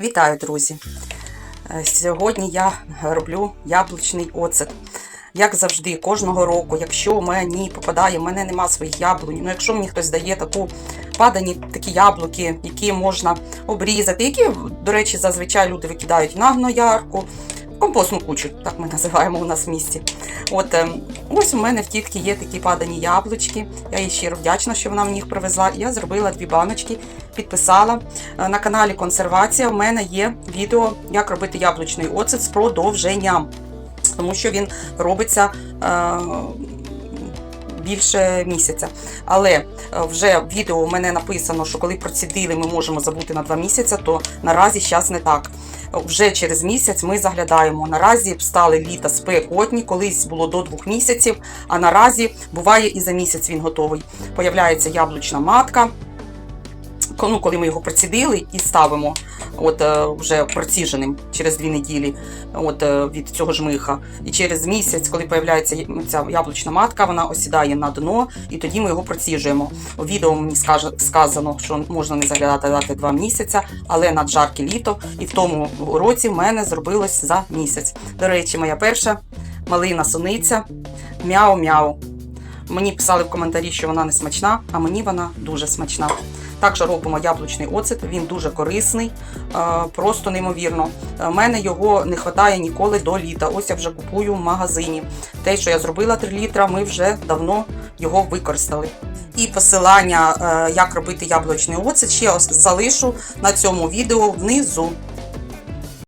Вітаю, друзі! Е, Сьогодні я роблю яблучний оцет. Як завжди, кожного року, якщо мені попадає, в мене нема своїх яблунь, ну якщо мені хтось дає таку падані такі яблуки, які можна обрізати, які, до речі, зазвичай люди викидають на гноярку, компостну кучу, так ми називаємо у нас в місті. От ем, ось у мене в тітки є такі падані яблучки. Я їй щиро вдячна, що вона мені їх привезла. Я зробила дві баночки, підписала. Е, На каналі Консервація в мене є відео, як робити яблучний оцет з продовженням, тому що він робиться. е, Більше місяця. Але е, вже в відео у мене написано, що коли процідили, ми можемо забути на два місяці, то наразі зараз не так. Вже через місяць ми заглядаємо. Наразі стали літа спекотні, колись було до двох місяців, а наразі буває і за місяць він готовий. Появляється яблучна матка. Ну, коли ми його процідили і ставимо от е, вже проціженим через дві неділі от, е, від цього жмиха. І через місяць, коли появляється ця яблучна матка, вона осідає на дно, і тоді ми його проціжуємо. У відео мені сказано, що можна не заглядати дати два місяці, але на жарке літо, і в тому році в мене зробилось за місяць. До речі, моя перша малина суниця мяу-мяу. Мені писали в коментарі, що вона не смачна, а мені вона дуже смачна. Також робимо яблучний оцет, він дуже корисний, е, просто неймовірно. У мене його не вистачає ніколи до літа. Ось я вже купую в магазині. Те, що я зробила 3 літра, ми вже давно його використали. І посилання, е, як робити яблучний оцет, ще залишу на цьому відео внизу.